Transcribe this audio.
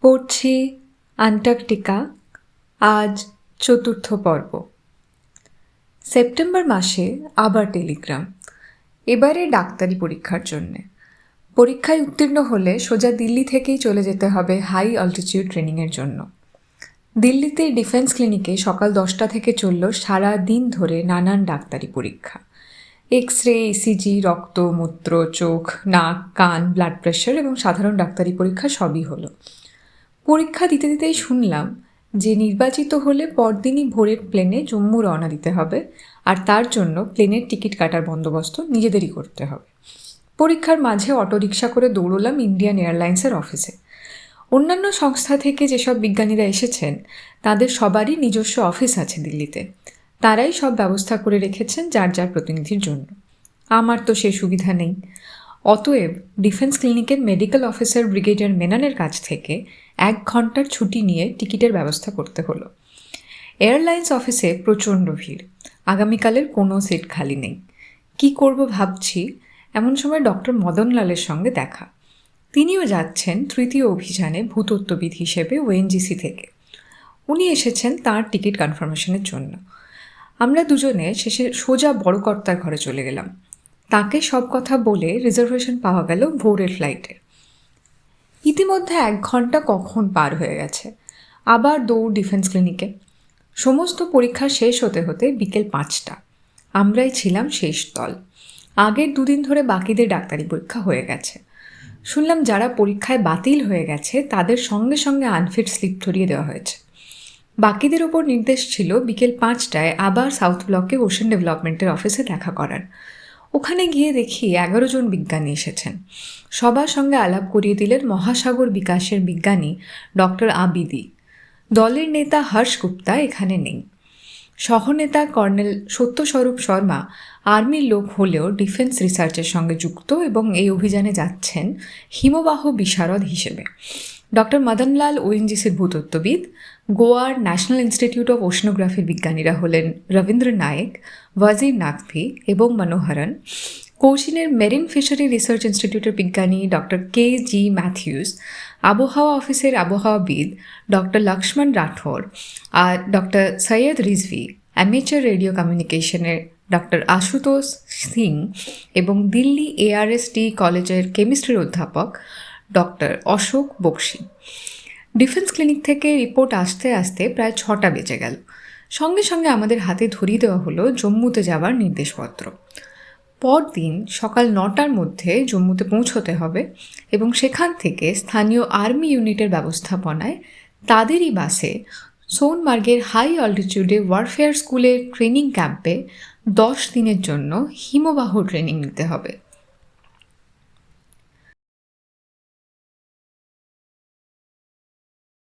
পড়ছি আন্টার্কটিকা, আজ চতুর্থ পর্ব। সেপ্টেম্বর মাসে আবার টেলিগ্রাম। এবারে ডাক্তারি পরীক্ষার জন্যে। পরীক্ষায় উত্তীর্ণ হলে সোজা দিল্লি থেকেই চলে যেতে হবে হাই অল্টিটিউড ট্রেনিংয়ের জন্য। দিল্লিতে ডিফেন্স ক্লিনিকে সকাল দশটা থেকে চলল সারা দিন ধরে নানান ডাক্তারি পরীক্ষা। এক্স রে ইসিজি রক্ত, মূত্র, চোখ, নাক, কান ব্লাড প্রেশার এবং সাধারণ ডাক্তারি পরীক্ষা সবই হলো। পরীক্ষা দিতে দিতেই শুনলাম যে নির্বাচিত হলে পরদিনই ভোরের প্লেনে জম্মু রওনা দিতে হবে আর তার জন্য প্লেনের টিকিট কাটার বন্দোবস্ত নিজেদেরই করতে হবে। পরীক্ষার মাঝে অটোরিকশা করে দৌড়লাম ইন্ডিয়ান এয়ারলাইন্সের অফিসে অন্যান্য সংস্থা থেকে যেসব বিজ্ঞানীরা এসেছেন, তাদের সবারই নিজস্ব অফিস আছে দিল্লিতে। তারাই সব ব্যবস্থা করে রেখেছেন যার যার প্রতিনিধির জন্য। আমার তো সে সুবিধা নেই। অতএব ডিফেন্স ক্লিনিকের মেডিকেল অফিসার ব্রিগেডিয়ার মেনানের কাছ থেকে এক ঘণ্টার ছুটি নিয়ে টিকিটের ব্যবস্থা করতে হলো। এয়ারলাইন্স অফিসে প্রচণ্ড ভিড়। আগামীকালের কোনো সিট খালি নেই। কি করব ভাবছি? এমন সময় ডক্টর মদনলালের সঙ্গে দেখা। তিনিও যাচ্ছেন তৃতীয় অভিযানে ভূতত্ত্ববিদ হিসেবে ওএনজিসি থেকে। উনি এসেছেন তার টিকিট কনফার্মেশনের জন্য। আমরা দুজনে শেষে সোজা বড় কর্তার ঘরে চলে গেলাম। তাকে সব কথা বলে রিজার্ভেশন পাওয়া গেল ভোরের ফ্লাইটে ইতিমধ্যে এক ঘণ্টা কখন পার হয়ে গেছে? আবার দৌড় ডিফেন্স ক্লিনিকে সমস্ত পরীক্ষা শেষ হতে হতে বিকেল পাঁচটা। আমরাই ছিলাম শেষ দল। আগের দুদিন ধরে বাকিদের ডাক্তারি পরীক্ষা হয়ে গেছে। শুনলাম যারা পরীক্ষায় বাতিল হয়ে গেছে, তাদের সঙ্গে সঙ্গে আনফিট স্লিপ ধরিয়ে দেওয়া হয়েছে। বাকিদের ওপর নির্দেশ ছিল বিকেল পাঁচটায় আবার সাউথ ব্লকে ওশান ডেভেলপমেন্টের অফিসে দেখা করার। ওখানে গিয়ে দেখি এগারো জন বিজ্ঞানী এসেছেন। সবার সঙ্গে আলাপ করিয়ে দিলেন মহাসাগর বিকাশের বিজ্ঞানী ডক্টর আবিদি। দলের নেতা হর্ষ গুপ্তা এখানে নেই। সহনেতা কর্নেল সত্যস্বরূপ শর্মা আর্মির লোক হলেও ডিফেন্স রিসার্চের সঙ্গে যুক্ত এবং এই অভিযানে যাচ্ছেন হিমবাহ বিশারদ হিসেবে। ডক্টর মদনলাল ওএনজিসির ভূতত্ত্ববিদ, গোয়ার ন্যাশনাল ইনস্টিটিউট অফ ওশনোগ্রাফির বিজ্ঞানীরা হলেন রবীন্দ্র নায়েক, ওয়াজির নাকভি এবং মনোহরন কৌশিনের মেরিন ফিশারি রিসার্চ ইনস্টিটিউটের বিজ্ঞানী ডক্টর কে জি ম্যাথিউস, আবহাওয়া অফিসের আবহাওয়াবিদ ডক্টর লক্ষ্মণ রাঠোর আর doctor Syed Rizvi, amateur radio কমিউনিকেশনের ডক্টর আশুতোষ সিং এবং দিল্লি এআরএসটি কলেজের কেমিস্ট্রির অধ্যাপক doctor Ashok Bakshi. Defence clinic থেকে রিপোর্ট আসতে আসতে প্রায় ছটা বেজে গেল। সঙ্গে সঙ্গে আমাদের হাতে ধরিয়ে দেওয়া হলো জম্মুতে যাওয়ার নির্দেশপত্র। পরদিন সকাল নটার মধ্যে জম্মুতে পৌঁছতে হবে এবং সেখান থেকে স্থানীয় আর্মি ইউনিটের ব্যবস্থাপনায় তাদেরই বাসে সোনমার্গের হাই অল্টিটিউডে ওয়ারফেয়ার স্কুলের ট্রেনিং ক্যাম্পে দশ দিনের জন্য হিমবাহ ট্রেনিং নিতে হবে।